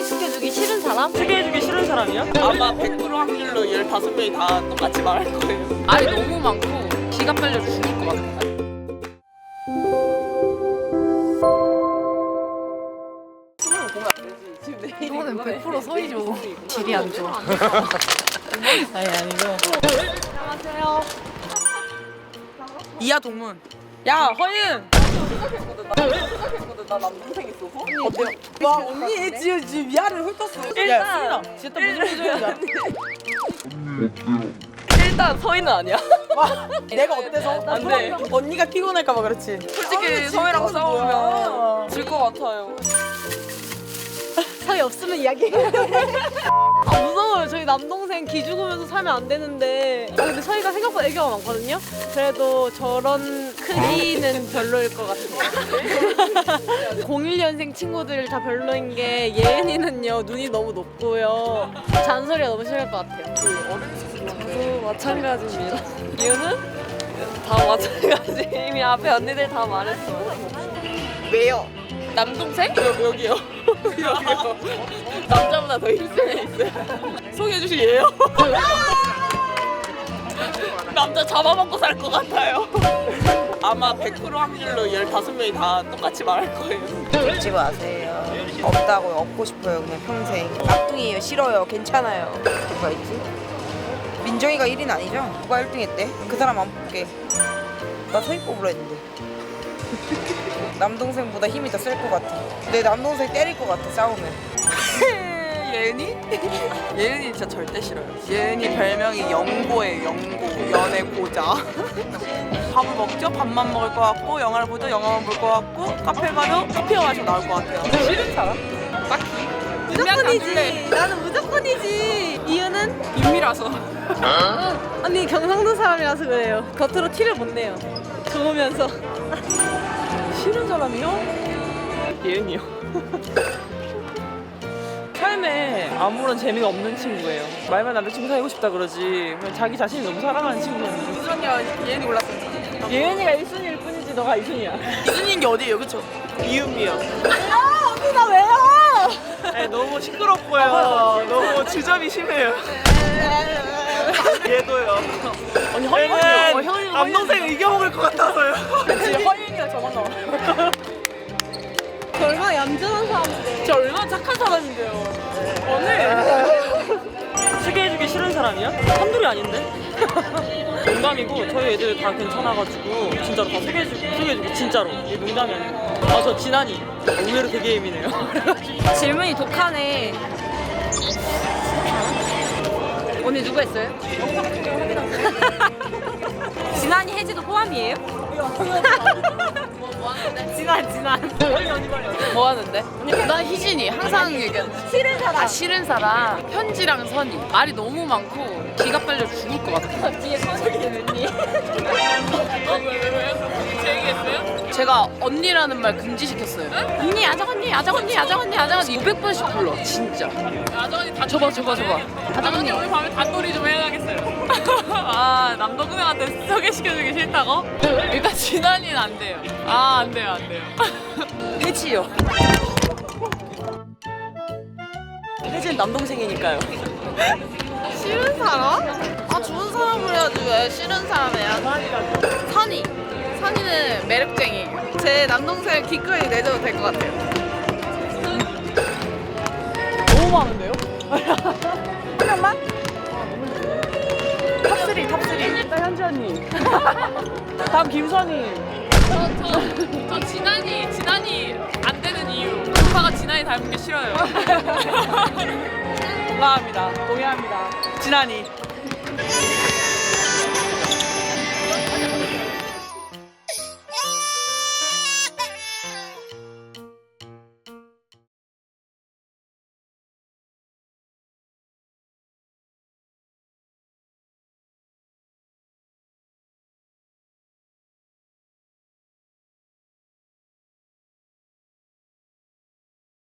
소개시켜주기 싫은 사람? 소개해주기 싫은 사람이요? 아마 100% 확률로 15명이 다 똑같이 말할 거예요. 말이 너무 많고 기가 빨려 죽을 것 같아. 이거는 100% 서이죠. 질이 안 좋아. 아니 아니고. 이하 동문. 야, 허윤! 나 남동생 있어서? 어때요? 와, 언니 지금, 지금 위아래 훑었어. 일단, 진짜 무슨 소리야? 일단 서희는 아니야. 내가 어때서? 안 돼. 언니가 피곤할까 봐 그렇지. 솔직히 서희랑 싸우면 질것 같아요. 사이 없으면 이야기해. 아 무서워요. 저희 남동생 기 죽으면서 살면 안 되는데. 아 근데 저희가 생각보다 애교가 많거든요. 그래도 저런 크기는 별로일 것 같아요. 01년생 친구들 다 별로인 게 예은이는요 눈이 너무 높고요. 잔소리가 너무 심할 것 같아요. 저도 마찬가지입니다. 이유는 다 마찬가지. 이미 앞에 언니들 다 말했어요. 왜요? 남동생? 여, 여기요. 여기요. 남자보다 더 힘센 애 있어요. 소개해주실 예요? 남자 잡아먹고 살 것 같아요. 아마 100% 확률로 15명이 다 똑같이 말할 거예요. 울지 마세요. 없다고 없고 싶어요 그냥 평생. 깍둥이에요 싫어요 괜찮아요. 누가 있지? 민정이가 1인 아니죠? 누가 1등 했대? 그 사람 안 볼게. 나 뽑으려 했는데. 남동생보다 힘이 더 셀 것 같아. 내 남동생 때릴 것 같아 싸우면. 예은이? 예은이 진짜 절대 싫어요. 예은이 별명이 영고예요, 영고. 연애 고자. 밥을 먹죠? 밥만 먹을 것 같고, 영화를 보죠? 영화만 볼 것 같고, 카페 가죠? 커피가 마시고 나올 것 같아요. 싫은 사람? 딱히. 무조건이지. 나는 무조건이지. 이유는 윤미라서. 언니 경상도 사람이라서 그래요. 겉으로 티를 못 내요. 좋으면서. 싫은 사람이요? 예은이요. 삶에 아무런 재미가 없는 친구예요. 말만 남자친구 사귀고 싶다 그러지. 자기 자신이 너무 사랑하는 친구예요. 이순이야, 예은이 골랐어. 예은이가 1순위일 뿐이지 너가 2순위야. 2순위인 게 어디예요, 그쵸? 이은미요. 아, 언니 나 왜요? 네, 너무 시끄럽고요. 너무 주접이 심해요. 얘도요. 언니 허윤이요. 어, 남동생 이겨먹을 것 같아서요. 지금 허윤이랑 저 사람인데요. 오늘 소개해주기 싫은 사람이야? 한둘이 아닌데? 농담이고 저희 애들 다 괜찮아가지고 진짜로 다 소개해주고 소개해주고 진짜로 이게 농담이 아니고 아 저 진한이 의외로 되게 예민해요. 질문이 독하네. 언니 누구 했어요? 진한이 해지도 포함이에요? 진한, 진한. 뭐 하는데? 나 희진이 항상 얘기하는 싫은 사람. 아 싫은 사람. 현지랑 선이 말이 너무 많고 기가 빨려 죽을 것 같아. 뒤에 선생이 웬니? 제가 언니라는 말 금지시켰어요. 언니, 아작 언니, 아작 언니, 아작 언니, 아작 언니 500번씩 불러. 진짜. 아작 언니 다 저봐, 저봐, 저봐. 아작 언니 오늘 밤에 단놀이 좀. 아 남동생한테 소개시켜주기 싫다고? 일단 진환이는 안 돼요. 아 안 돼요, 안 돼요. 혜지요. 혜지는 남동생이니까요. 싫은 사람? 아 좋은 사람을 해야지 왜 싫은 사람이야? 선이. 선이는 매력쟁이. 제 남동생 기꺼이 내줘도 될 것 같아요. 너무 많은데요? 탑3, 탑3. 일단 현지 언니. 다음 김선희. 저, 저, 저 진환이, 진환이 안 되는 이유. 오빠가 진환이 닮은 게 싫어요. 동감합니다. 동의합니다. 진한이.